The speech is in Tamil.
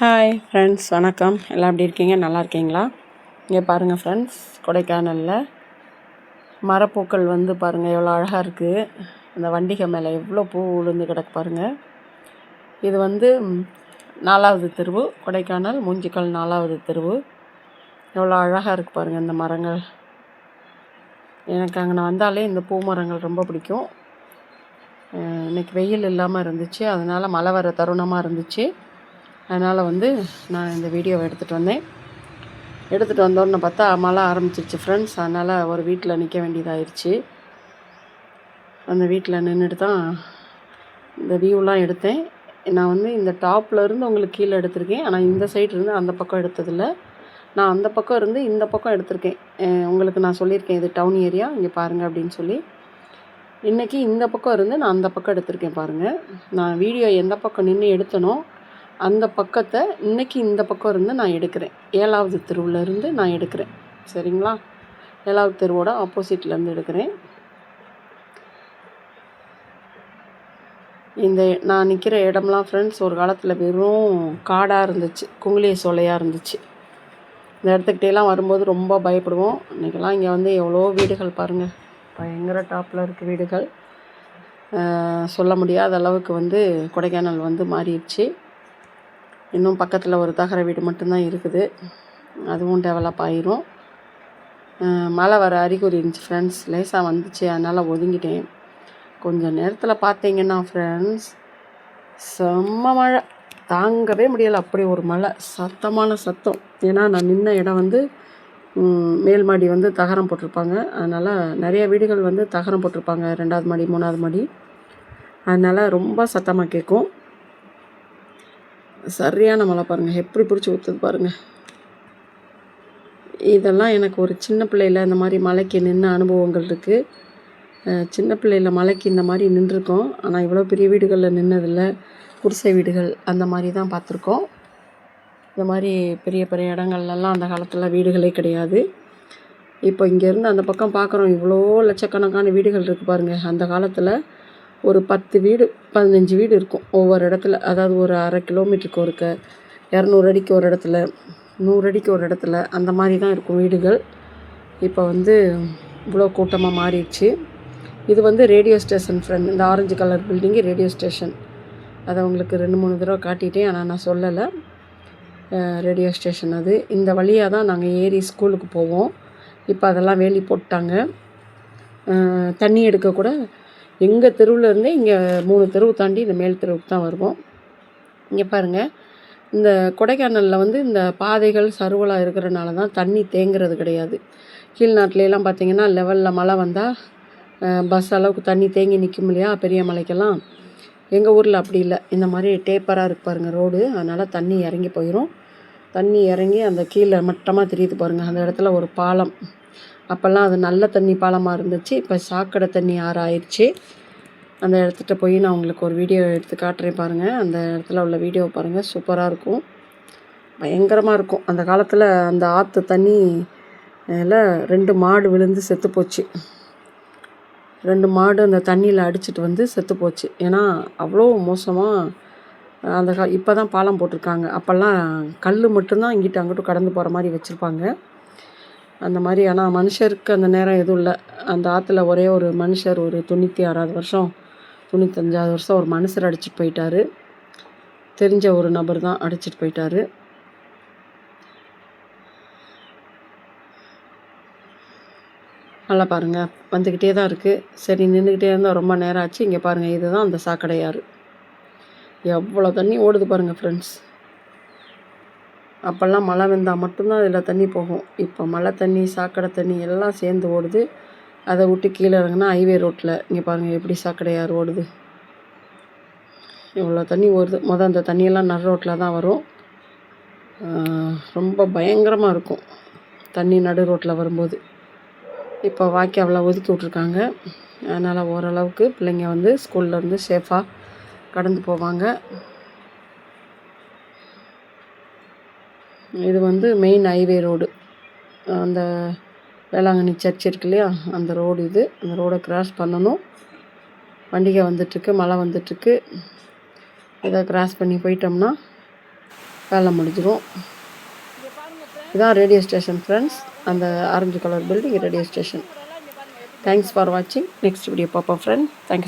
ஹாய் ஃப்ரெண்ட்ஸ் வணக்கம். எல்லாம் எப்படி இருக்கீங்க? நல்லா இருக்கீங்களா? இங்கே பாருங்கள் ஃப்ரெண்ட்ஸ் கொடைக்கானலில் மரப்பூக்கள் வந்து பாருங்கள் எவ்வளோ அழகாக இருக்குது அந்த வண்டிகை மேலே எவ்வளோ பூ விழுந்து கிடக்கு பாருங்கள் இது வந்து நாலாவது தெருவு. கொடைக்கானல் மூஞ்சிக்கல் நாலாவது தெருவு. எவ்வளோ அழகாக இருக்குது பாருங்கள் இந்த மரங்கள். எனக்கு அங்கே வந்தாலே இந்த பூ மரங்கள் ரொம்ப பிடிக்கும். இன்றைக்கி வெயில் இல்லாமல் இருந்துச்சு. அதனால் மழை வர தருணமாக இருந்துச்சு. அதனால் வந்து நான் இந்த வீடியோவை எடுத்துகிட்டு வந்தேன். எடுத்துகிட்டு வந்தோன்னு பார்த்தா மழை ஆரம்பிச்சிருச்சு ஃப்ரெண்ட்ஸ் அதனால் ஒரு வீட்டில் நிற்க வேண்டியதாகிடுச்சு அந்த வீட்டில் நின்றுட்டு தான் இந்த வியூலாம் எடுத்தேன். நான் வந்து இந்த டாப்பில் இருந்து உங்களுக்கு கீழே எடுத்திருக்கேன். ஆனால் இந்த சைடு இருந்து அந்த பக்கம் எடுத்ததில்ல. நான் அந்த பக்கம் இருந்து இந்த பக்கம் எடுத்திருக்கேன். உங்களுக்கு நான் சொல்லியிருக்கேன் இது டவுன் ஏரியா இங்கே பாருங்கள் அப்படின்னு சொல்லி. இன்றைக்கி இந்த பக்கம் இருந்து நான் அந்த பக்கம் எடுத்திருக்கேன் பாருங்கள் நான் வீடியோ எந்த பக்கம் நின்று எடுத்தனோ அந்த பக்கத்தை இன்றைக்கி இந்த பக்கம் இருந்து நான் எடுக்கிறேன். ஏழாவது தெருவிலேருந்து நான் எடுக்கிறேன். சரிங்களா? ஏழாவது தெருவோட ஆப்போசிட்லேருந்து எடுக்கிறேன். இந்த நான் நிற்கிற இடம்லாம் ஃப்ரெண்ட்ஸ் ஒரு காலத்தில் வெறும் காடாக இருந்துச்சு. குங்குளிய சோலையாக இருந்துச்சு. இந்த இடத்துக்கிட்டேலாம் வரும்போது ரொம்ப பயப்படுவோம். இன்றைக்கெல்லாம் இங்கே வந்து எவ்வளோ வீடுகள் பாருங்கள் பயங்கர டாப்பில் இருக்க வீடுகள். சொல்ல முடியாத அளவுக்கு வந்து கொடைக்கானல் வந்து மாறிடுச்சு. இன்னும் பக்கத்தில் ஒரு தகர வீடு மட்டும்தான் இருக்குது. அதுவும் டெவலப் ஆயிரும். மழை வர அறிகுறி இருந்துச்சு ஃப்ரெண்ட்ஸ் லேசாக வந்துச்சு. அதனால் ஒதுங்கிட்டேன். கொஞ்சம் நேரத்தில் பார்த்தீங்கன்னா ஃப்ரெண்ட்ஸ் செம்ம மழை. தாங்கவே முடியலை. அப்படி ஒரு மழை. சத்தமான சத்தம். ஏன்னா நான் நின்ன இடம் வந்து மேல் மாடி வந்து தகரம் போட்டிருப்பாங்க. அதனால் நிறைய வீடுகள் வந்து தகரம் போட்டிருப்பாங்க. ரெண்டாவது மாடி மூணாவது மாடி. அதனால் ரொம்ப சத்தமாக கேட்கும் சரியான மழை பாருங்கள் எப்படி பிடிச்சி ஊற்றுது பாருங்கள் இதெல்லாம் எனக்கு ஒரு சின்ன பிள்ளையில் இந்த மாதிரி மலைக்கு நின்று அனுபவங்கள் இருக்குது சின்ன பிள்ளையில் மலைக்கு இந்த மாதிரி நின்றுருக்கோம். ஆனால் இவ்வளோ பெரிய வீடுகளில் நின்னதில்லை. குடிசை வீடுகள் அந்த மாதிரி தான் பார்த்துருக்கோம். இந்த மாதிரி பெரிய பெரிய இடங்கள்லாம் அந்த காலத்தில் வீடுகளே கிடையாது. இப்போ இங்கேருந்து அந்த பக்கம் பார்க்குறோம். இவ்வளோ லட்சக்கணக்கான வீடுகள் இருக்குது பாருங்கள் அந்த காலத்தில் ஒரு பத்து வீடு பதினஞ்சு வீடு இருக்கும் ஒவ்வொரு இடத்துல. அதாவது ஒரு அரை கிலோமீட்டருக்கு ஒருக்க இரநூறு அடிக்கு ஒரு இடத்துல நூறு அடிக்கு ஒரு இடத்துல அந்த மாதிரி தான் இருக்கும் வீடுகள். இப்போ வந்து இவ்வளோ கூட்டமாக மாறிடுச்சு. இது வந்து ரேடியோ ஸ்டேஷன் ஃப்ரெண்ட் இந்த orange colour building radio station. அதை உங்களுக்கு ரெண்டு மூணு தடவை காட்டிட்டேன் ஆனால் நான் சொல்லலை. ரேடியோ ஸ்டேஷன் அது. இந்த வழியாக தான் நாங்கள் ஏறி ஸ்கூலுக்கு போவோம். இப்போ அதெல்லாம் வேலி போட்டாங்க. தண்ணி எடுக்க கூட எங்கள் தெருவில் இருந்தே இங்கே மூணு தெருவு தாண்டி இந்த மேல் தெருவுக்கு தான் வருவோம். இங்கே பாருங்கள் இந்த கொடைக்கானலில் வந்து இந்த பாதைகள் சருவலாக இருக்கிறனால தான் தண்ணி தேங்குறது கிடையாது. கீழ்நாட்டிலலாம் பார்த்திங்கன்னா லெவலில் மழை வந்தால் பஸ் அளவுக்கு தண்ணி தேங்கி நிற்கும் இல்லையா? பெரிய மலைக்கெல்லாம். எங்கள் ஊரில் அப்படி இல்லை. இந்த மாதிரி டேப்பராக இருக்கு பாருங்கள் ரோடு. அதனால் தண்ணி இறங்கி போயிடும் தண்ணி இறங்கி அந்த கீழே மட்டமாக தெரியுது பாருங்கள் அந்த இடத்துல ஒரு பாலம். அப்போல்லாம் அது நல்ல தண்ணி பாலமாக இருந்துச்சு. இப்போ சாக்கடை தண்ணி ஆறாயிருச்சு. அந்த இடத்துட்ட போய் நான் உங்களுக்கு ஒரு வீடியோ எடுத்து காட்டுறேன் பாருங்கள் அந்த இடத்துல உள்ள வீடியோ பாருங்கள் சூப்பராக இருக்கும். பயங்கரமாக இருக்கும். அந்த காலத்தில் அந்த ஆற்று தண்ணி ரெண்டு மாடு விழுந்து செத்து போச்சு. ரெண்டு மாடு அந்த தண்ணியில் அடிச்சிட்டு வந்து செத்து போச்சு. ஏன்னா அவ்வளோ மோசமாக அந்த கா இப்போ தான் பாலம் போட்டிருக்காங்க. அப்போல்லாம் கல் மட்டும்தான் இங்கிட்ட அங்கிட்டும் கடந்து போகிற மாதிரி வச்சுருப்பாங்க. அந்த மாதிரி. ஆனால் மனுஷருக்கு அந்த நேரம் எதுவும் இல்லை. அந்த ஆற்றுல ஒரே ஒரு மனுஷர் ஒரு தொண்ணூற்றி ஆறாவது வருஷம் தொண்ணூத்தஞ்சாவது வருஷம் ஒரு மனுஷர் அடிச்சிட்டு போயிட்டார். தெரிஞ்ச ஒரு நபர் தான் அடிச்சிட்டு போயிட்டார். நல்லா பாருங்கள் வந்துக்கிட்டே தான் இருக்குது சரி நின்றுக்கிட்டே இருந்தால் ரொம்ப நேரம் ஆச்சு. இங்கே பாருங்கள் இதுதான் அந்த சாக்கடையாறு. எவ்வளோ தண்ணி ஓடுது பாருங்கள் ஃப்ரெண்ட்ஸ் அப்போல்லாம் மழை வந்தால் மட்டும்தான் அதில் தண்ணி போகும். இப்போ மழை தண்ணி சாக்கடை தண்ணி எல்லாம் சேர்ந்து ஓடுது. அதை விட்டு கீழே இறங்குனா ஹைவே ரோட்டில் இங்கே பாருங்கள் எப்படி சாக்கடையார் ஓடுது. இவ்வளோ தண்ணி ஓடுது. மொதல் அந்த தண்ணியெல்லாம் நடு ரோட்டில் தான் வரும். ரொம்ப பயங்கரமாக இருக்கும். தண்ணி நடு ரோட்டில் வரும்போது. இப்போ வாய்க்காவில் ஒதுக்கி விட்ருக்காங்க அதனால் ஓரளவுக்கு பிள்ளைங்க வந்து ஸ்கூல்லேருந்து சேஃபாக கடந்து போவாங்க. இது வந்து மெயின் ஹைவே ரோடு அந்த வேளாங்கண்ணி சர்ச் இருக்கு இல்லையா? அந்த ரோடு இது. அந்த ரோடை கிராஸ் பண்ணணும். பண்டிகை வந்துட்டுருக்கு மழை வந்துட்டுருக்கு. இதை கிராஸ் பண்ணி போயிட்டோம்னா வேலை முடிஞ்சிடும் இதான் ரேடியோ ஸ்டேஷன் ஃப்ரெண்ட்ஸ் அந்த orange colour building radio station thanks for வாட்சிங் நெக்ஸ்ட் வீடியோ பார்ப்போம் ஃப்ரெண்ட் தேங்க்ஸ்